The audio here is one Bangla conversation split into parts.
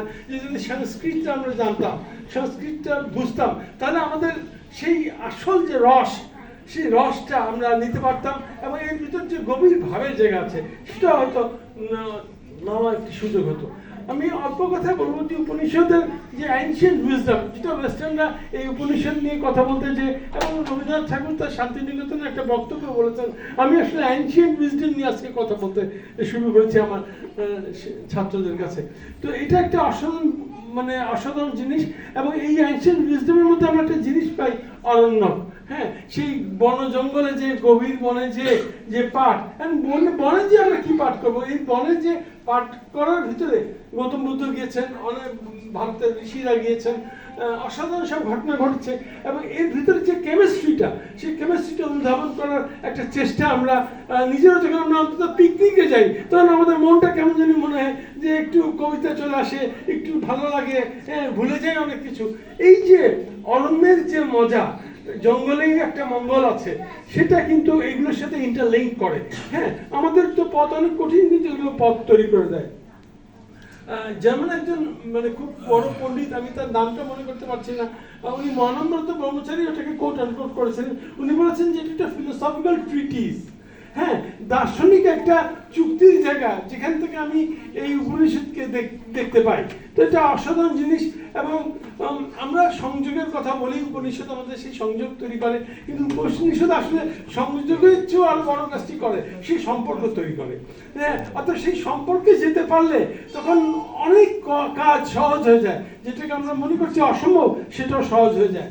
যে যদি সংস্কৃতটা আমরা জানতাম, সংস্কৃতটা বুঝতাম, তাহলে আমাদের সেই আসল যে রস, সেই রসটা আমরা নিতে পারতাম এবং এর ভিতর যে গভীর জেগে আছে, সেটা হয়তো ন- নেওয়া একটি সুযোগ হতো। আমি অল্প কথা বলব যে উপনিষদের যে অ্যানশিয়েন্ট উইজডম যেটা ওয়েস্টার্নরা এই উপনিষদ নিয়ে কথা বলতে যে, এবং রবীন্দ্রনাথ ঠাকুর তার শান্তিনিকেতনে একটা বক্তব্য বলেছেন। আমি আসলে অ্যানশিয়েন্ট উইজডম নিয়ে আজকে কথা বলতে শুরু করেছি আমার ছাত্রদের কাছে। তো এটা একটা অসাধারণ মানে অসাধারণ জিনিস, এবং এই অ্যানশিয়েন্ট উইজডমের মধ্যে আমরা একটা জিনিস পাই অরণ্য হ্যাঁ সেই বন জঙ্গলে যে গভীর বনে যে যে পাঠ বনে বনে যে আমরা কি পাঠ করব? এই বনে যে পাঠ করার ভিতরে গৌতম বুদ্ধ গিয়েছেন, অনেক ভারতের ঋষিরা গিয়েছেন অসাধারণ সব ঘটনা ঘটছে এবং এর ভিতরে যে কেমিস্ট্রিটা সেই কেমিস্ট্রিটা অনুধাবন করার একটা চেষ্টা আমরা নিজেরা যখন আমরা অন্তত পিকনিকে যাই, তখন আমাদের মনটা কেমন জানি মনে হয় যে একটু কবিতা চলে আসে, একটু ভালো লাগে হ্যাঁ ভুলে যায় অনেক কিছু। এই যে অরণ্যের যে মজা জঙ্গলেই একটা মঙ্গল আছে। সেটা কিন্তু এগুলোর সাথে ইন্টারলিঙ্ক করে। হ্যাঁ আমাদের তো পথ অনেক কঠিন, কিন্তু এগুলো পথ তৈরি করে দেয়। যেমন একজন মানে খুব বড় পণ্ডিত, আমি তার নামটা মনে করতে পারছি না। উনি মহানন্দ্রত ব্রহ্মচারী ওটাকে কোট আনকোট করেছেন। উনি বলেছেন যে এটা ফিলোসফিক্যাল ট্রিটিস হ্যাঁ দার্শনিক একটা চুক্তির জায়গা, যেখান থেকে আমি এই উপনিষদকে দেখ- দেখতে পাই। তো এটা অসাধারণ জিনিস, এবং আমরা সংযোগের কথা বলি, উপনিষদ আমাদের সেই সংযোগ তৈরি করে, কিন্তু উপনিষদ আসলে সংযোগের চেয়েও আরও বড় কাজটি করে, সেই সম্পর্ক তৈরি করে। হ্যাঁ অর্থাৎ সেই সম্পর্কে যেতে পারলে তখন অনেক কাজ সহজ হয়ে যায় যেটাকে আমরা মনে করছি অসম্ভব, সেটাও সহজ হয়ে যায়।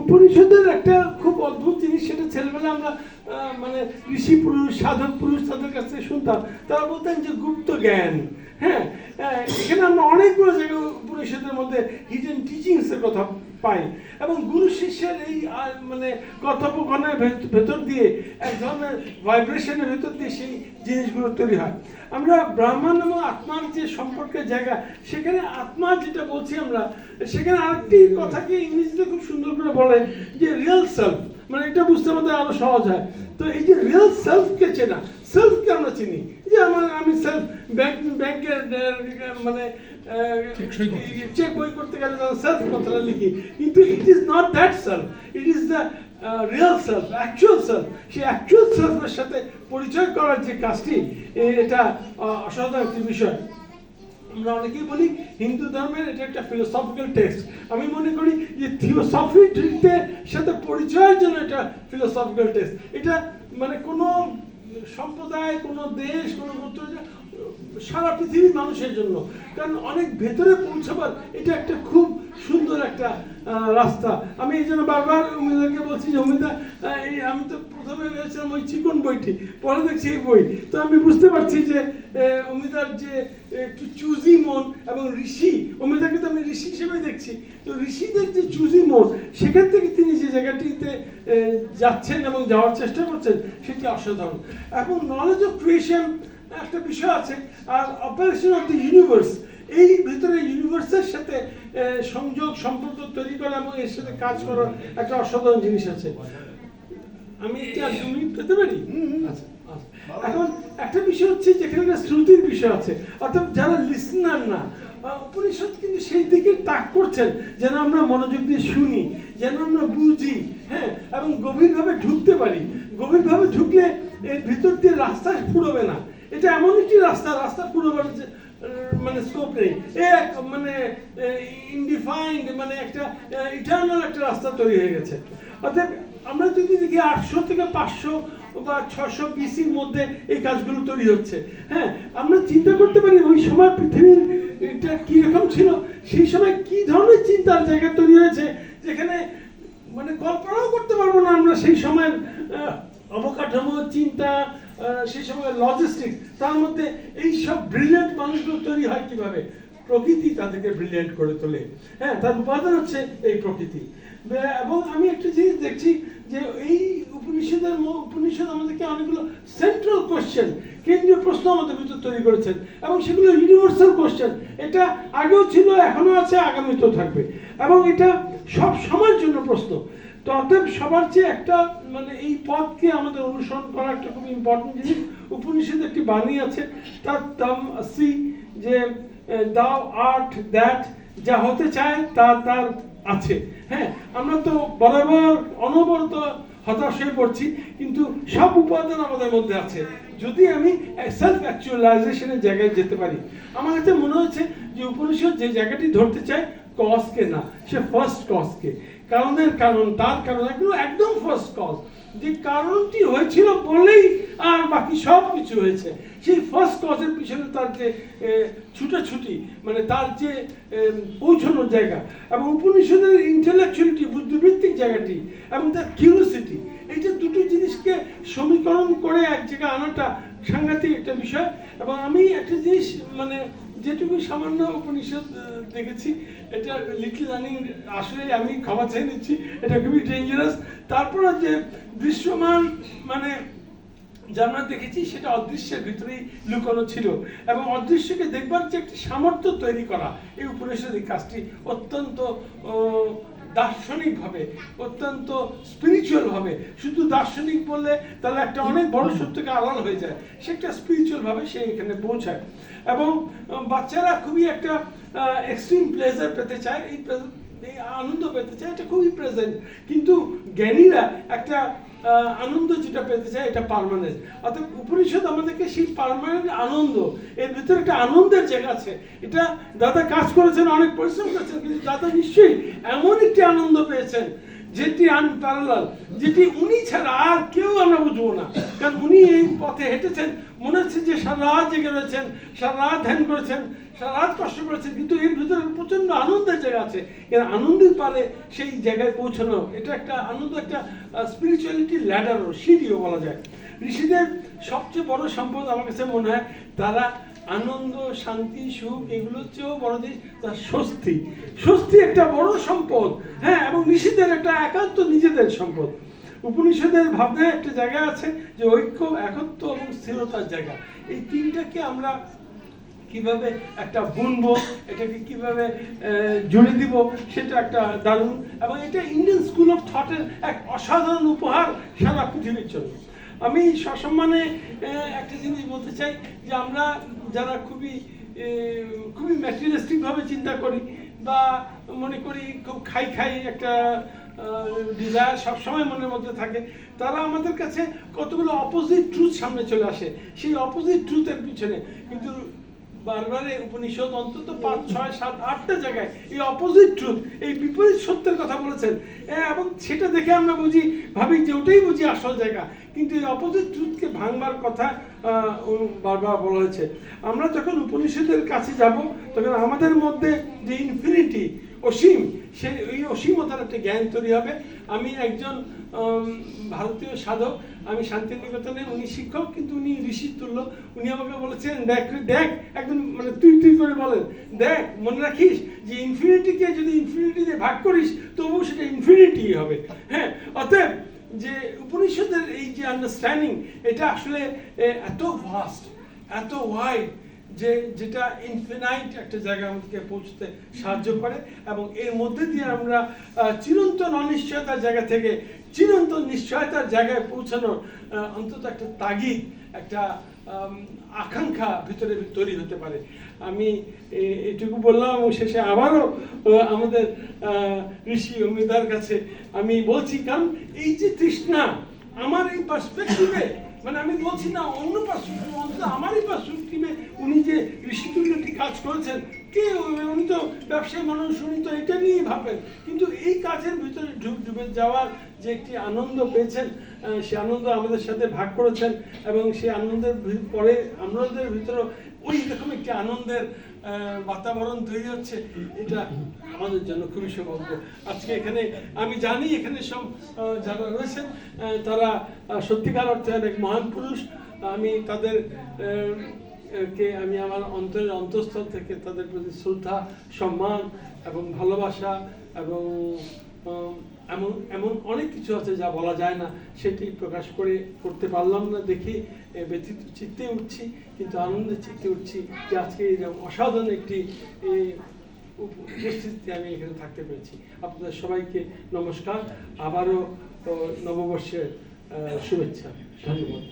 উপনিষদের একটা খুব অদ্ভুত জিনিস, সেটা ছেলেবেলা আমরা মানে ঋষি পুরুষ, সাধক পুরুষ তাদের কাছ থেকে শুনতাম। তারা বলতেন যে গুপ্ত জ্ঞান হ্যাঁ? এখানে আমরা অনেকগুলো জায়গায় উপনিষদের মধ্যে হিডেন টিচিংসের কথা পাই। এবং গুরু শিষ্যের এই মানে কথোপকথনের ভেত- ভেতর দিয়ে এক ধরনের ভাইব্রেশনের ভেতর দিয়ে সেই জিনিসগুলো তৈরি হয়। আমরা ব্রাহ্মণ এবং আত্মার যে সম্পর্কের জায়গা, সেখানে আত্মা যেটা বলছি আমরা, সেখানে আরেকটি কথাকে ইংরেজিতে খুব সুন্দর করে বলে যে রিয়েল সেলফ মানে এটা বুঝতে আমাদের আরও সহজ হয়। তো এই যে রিয়েল সেলফকে চেনা সেলফকে আমরা চিনি? যে আমার আমি সেলফ ব্যাংক ব্যাংকের মানে চেক বই করতে গেলে সেলফ কথাটা লিখি। কিন্তু it is not that self it is the real self actual self সেই অ্যাকচুয়াল সেলফের সাথে পরিচয় করার যে কাজটি এটা অসাধারণ একটি বিষয়। আমরা অনেকেই বলি হিন্দু ধর্মের এটা একটা ফিলোসফিক্যাল টেক্সট আমি মনে করি যে থিওসফিতে সাথে পরিচয়ের জন্য এটা ফিলোসফিক্যাল টেক্সট এটা মানে কোনো সম্প্রদায়, কোনো দেশ, কোনো গোত্র সারা পৃথিবীর মানুষের জন্য। কারণ অনেক ভেতরে পৌঁছাবার এটা একটা খুব সুন্দর একটা রাস্তা। আমি এই জন্য বারবার উমিদাকে বলছি যে আহ, এই আমি তো প্রথমে ভেবেছিলাম ওই চিকন বইটি পরে দেখছি এই বই। তো আমি বুঝতে পারছি যে উমিদার যে একটু চুজি মন এবং ঋষি অমিতাকে তো আমি ঋষি হিসেবে দেখছি। তো ঋষিদের যে চুজি মন সেখান থেকে তিনি যে জায়গাটিতে যাচ্ছেন এবং যাওয়ার চেষ্টা করছেন সেটি অসাধারণ। এখন নলেজ অফ ক্রিয়েশন একটা বিষয় আছে আর অপারেশন অফ দ্য ইউনিভার্স এই ভিতরে ইউনিভার্সের সাথে সংযোগ সম্পর্ক তৈরি করা এবং এর সাথে কাজ করার একটা অসাধারণ জিনিস আছে। আমি কি আর দু মিনিট পেতে পারি? আচ্ছা, আচ্ছা। এখন একটা বিষয় হচ্ছে যেখানে একটা শ্রুতির বিষয় আছে। অর্থাৎ যারা লিসনার না উপনিষদ কিন্তু সেই দিকে তাক করছেন যেন আমরা মনোযোগ দিয়ে শুনি যেন আমরা বুঝি হ্যাঁ এবং গভীরভাবে ঢুকতে পারি। গভীরভাবে ঢুকলে এর ভিতর দিয়ে রাস্তা ফুরবে না। এটা এমন একটি রাস্তা রাস্তা ফুরোবার মানে স্কোপ নেই। এক মানে ইনডিফাইন্ড মানে একটা ইটার্নাল একটা রাস্তা তৈরি হয়ে গেছে। অর্থাৎ আমরা যদি দেখি আটশো থেকে পাঁচশো বা ছশো বিসির মধ্যে এই কাজগুলো তৈরি হচ্ছে হ্যাঁ আমরা চিন্তা করতে পারি ওই সময় পৃথিবীর এটা কীরকম ছিল সেই সময় কি ধরনের চিন্তার জায়গা তৈরি হয়েছে যেখানে মানে কল্পনাও করতে পারব না আমরা সেই সময়ের আহ, অবকাঠামো চিন্তা সেই সময় লজিস্টিক তার মধ্যে এই সব ব্রিলিয়েন্ট মানুষগুলো তৈরি হয় কীভাবে? প্রকৃতি তাদেরকে ব্রিলিয়েন্ট করে তোলে। হ্যাঁ তার উপাদান হচ্ছে এই প্রকৃতি। এবং আমি একটা জিনিস দেখছি যে এই উপনিষদের উপনিষদ আমাদেরকে অনেকগুলো সেন্ট্রাল কোশ্চেন কেন্দ্রীয় প্রশ্ন আমাদের ভিতর তৈরি করেছেন। এবং সেগুলো ইউনিভার্সাল কোশ্চেন এটা আগেও ছিল এখনও আছে, আগামীতেও থাকবে। এবং এটা সব সময়ের জন্য প্রশ্ন। তো অতএব সবার চেয়ে একটা মানে এই পথকে আমাদের অনুসরণ করা একটা খুব ইম্পর্টেন্ট জিনিস। উপনিষদ একটি বাণী আছে, তার দাম শ্রী যে দাও আর্ট দ্যাট যা হতে চায় তা তার আছে। হ্যাঁ আমরা তো বরাবর অনবরত হতাশ হয়ে পড়ছি, কিন্তু সব উপাদান আমাদের মধ্যে আছে। যদি আমি সেলফ অ্যাকচুয়ালাইজেশনের জায়গায় যেতে পারি, আমার কাছে মনে হচ্ছে যে উপনিষদ যে জায়গাটি ধরতে চায় কজকে না, সে ফার্স্ট কজকে কারণের কারণ, তার কারণ, এগুলো একদম ফার্স্ট কজ যে কারণটি হয়েছিল বলেই আর বাকি সব কিছু হয়েছে। সেই ফার্স্ট কজের পিছনে তার যে ছুটাছুটি মানে তার যে পৌঁছানোর জায়গা এবং উপনিষদের ইন্টেলেকচুয়ালিটি বুদ্ধিবৃত্তিক জায়গাটি এবং তার কিউরিয়াসিটি এই যে দুটো জিনিসকে সমীকরণ করে এক জায়গায় আনাটা সাংঘাতিক একটা বিষয়। এবং আমি একটা জিনিস মানে যেটুকু সামান্য উপনিষদ দেখেছি, এটা লিটল লার্নিং আসলে আমি ক্ষমা চেয়ে নিচ্ছি, এটা খুবই ডেঞ্জারাস তারপরে যে দৃশ্যমান মানে যা দেখেছি, সেটা অদৃশ্যের ভিতরেই লুকানো ছিল। এবং অদৃশ্যকে দেখবার যে একটি সামর্থ্য তৈরি করা, এই উপনিষদের কাজটি অত্যন্ত দার্শনিকভাবে অত্যন্ত স্পিরিচুয়ালভাবে শুধু দার্শনিক বললে তাহলে একটা অনেক বড় সত্যকে আলাদা হয়ে যায়। সে একটা স্পিরিচুয়াল ভাবে সে এখানে পৌঁছায়। এবং বাচ্চারা খুবই একটা এক্সট্রিম প্লেজার পেতে চায়। এই আনন্দ পেতে চায়। এটা খুবই প্রেজেন্ট কিন্তু জ্ঞানীরা একটা আনন্দ যেটা পেতে চাই এটা পারমানেন্ট অর্থাৎ উপনিষদ আমাদেরকে সেই পারমানেন্ট আনন্দ, এর ভিতরে একটা আনন্দের জায়গা আছে। এটা দাদা কাজ করেছেন, অনেক পরিশ্রম করেছেন, কিন্তু দাদা নিশ্চয়ই এমন একটি আনন্দ পেয়েছেন যেটি আনপ্যারালাল যেটি উনি ছাড়া আর কেউ আমরা বুঝব না। কারণ উনি এই পথে হেঁটেছেন, মনে হচ্ছে যে সারা জেগে রয়েছেন, সারা ধ্যান করেছেন, সারা কষ্ট করেছেন, কিন্তু এর ভিতরে প্রচণ্ড আনন্দের জায়গা আছে। এর আনন্দের পারে সেই জায়গায় পৌঁছানো। এটা একটা আনন্দ, একটা স্পিরিচুয়ালিটি ল্যাডারও সিঁড়িও বলা যায়। ঋষিদের সবচেয়ে বড় সম্পদ আমার কাছে মনে হয়, তারা আনন্দ, শান্তি, সুখ, এগুলো হচ্ছেও বড় জিনিস তার স্বস্তি। স্বস্তি একটা বড় সম্পদ হ্যাঁ এবং ঋষিদের একটা একান্ত নিজেদের সম্পদ। উপনিষদের ভাবনায় একটা জায়গা আছে যে ঐক্য, একত্ব এবং স্থিরতার জায়গা। এই তিনটাকে আমরা কীভাবে একটা বুনবো, এটাকে কীভাবে জুড়ে দিব, সেটা একটা দারুণ, এবং এটা ইন্ডিয়ান স্কুল অফ থটের এক অসাধারণ উপহার সারা পৃথিবীর জন্য। আমি সসম্মানে একটা জিনিস বলতে চাই যে আমরা যারা খুবই খুবই ম্যাটেরিয়ালিস্টিক ভাবে চিন্তা করি বা মনে করি খুব খাই খাই একটা ডিজায়ার সবসময় মনের মধ্যে থাকে, তারা আমাদের কাছে কতগুলো অপোজিট ট্রুথ সামনে চলে আসে। সেই অপোজিট ট্রুথের পিছনে। কিন্তু বারবারে উপনিষদ অন্তত পাঁচ, ছয়, সাত, আটটা জায়গায় এই অপোজিট ট্রুথ এই বিপরীত সত্যের কথা বলেছেন। এবং সেটা দেখে আমরা বুঝি, ভাবি যে ওটাই বুঝি আসল জায়গা। কিন্তু এই অপোজিট ট্রুথকে ভাঙবার কথা বারবার বলা হয়েছে। আমরা যখন উপনিষদের কাছে যাব, তখন আমাদের মধ্যে যে ইনফিনিটি অসীম, সে ওই অসীমতার একটা জ্ঞান তৈরি হবে। আমি একজন ভারতীয় সাধক, আমি শান্তিনিকেতনে উনি শিক্ষক, কিন্তু উনি ঋষির তুল্য। উনি আমাকে বলেছেন, দেখ দেখ, একদম মানে তুই তুই করে বলেন। দেখ, মনে রাখিস যে ইনফিনিটিকে যদি ইনফিনিটি দিয়ে ভাগ করিস, তবুও সেটা ইনফিনিটি হবে। হ্যাঁ অতএব যে উপনিষদের এই যে আন্ডারস্ট্যান্ডিং এটা আসলে এত ভাস্ট এত ওয়াইড যে যেটা ইনফিনাইট একটা জায়গা আমাদেরকে পৌঁছতে সাহায্য করে এবং এর মধ্যে দিয়ে আমরা চিরন্তন অনিশ্চয়তার জায়গা থেকে চিরন্তন নিশ্চয়তার জায়গায় পৌঁছানোর অন্তত একটা তাগিদ একটা আকাঙ্ক্ষা ভিতরে তৈরি হতে পারে। আমি এটুকু বললাম শেষে আবারও আমাদের ঋষি অমিতার কাছে আমি বলছি, কারণ এই যে তৃষ্ণা, আমার এই পার্সপেক্টিভে মানে আমি বলছি না, অন্য পার্সপেক্টিভ অন্তত আমারই কিনে উনি যে ঋষিতুল্যটি কাজ করেছেন, কে উনি তো ব্যবসায়ী মানুষ, উনি তো এটা নিয়েই ভাবেন কিন্তু এই কাজের ভিতরে ডুব ডুবে যাওয়ার যে একটি আনন্দ পেয়েছেন সে আনন্দ আমাদের সাথে ভাগ করেছেন এবং সেই আনন্দের পরে আমাদের ভিতরে ওই রকম একটি আনন্দের বাতাবরণ তৈরি হচ্ছে, এটা আমাদের জন্য খুবই সৌভাগ্য। আজকে এখানে আমি জানি এখানে সব যারা রয়েছেন তারা সত্যিকার অর্থে অনেক মহান পুরুষ। আমি তাদের কে আমি আমার অন্তরের অন্তঃস্থল থেকে তাদের প্রতি শ্রদ্ধা, সম্মান এবং ভালোবাসা এবং এমন এমন অনেক কিছু আছে যা বলা যায় না। সেটি প্রকাশ করে, করতে পারলাম না দেখে ব্যথিত চিত্তে উঠছি, কিন্তু আনন্দের চিত্তে উঠছি যে আজকে এরকম অসাধারণ একটি উপস্থিতিতে আমি এখানে থাকতে পেরেছি। আপনাদের সবাইকে নমস্কার। আবারও নববর্ষের শুভেচ্ছা। ধন্যবাদ।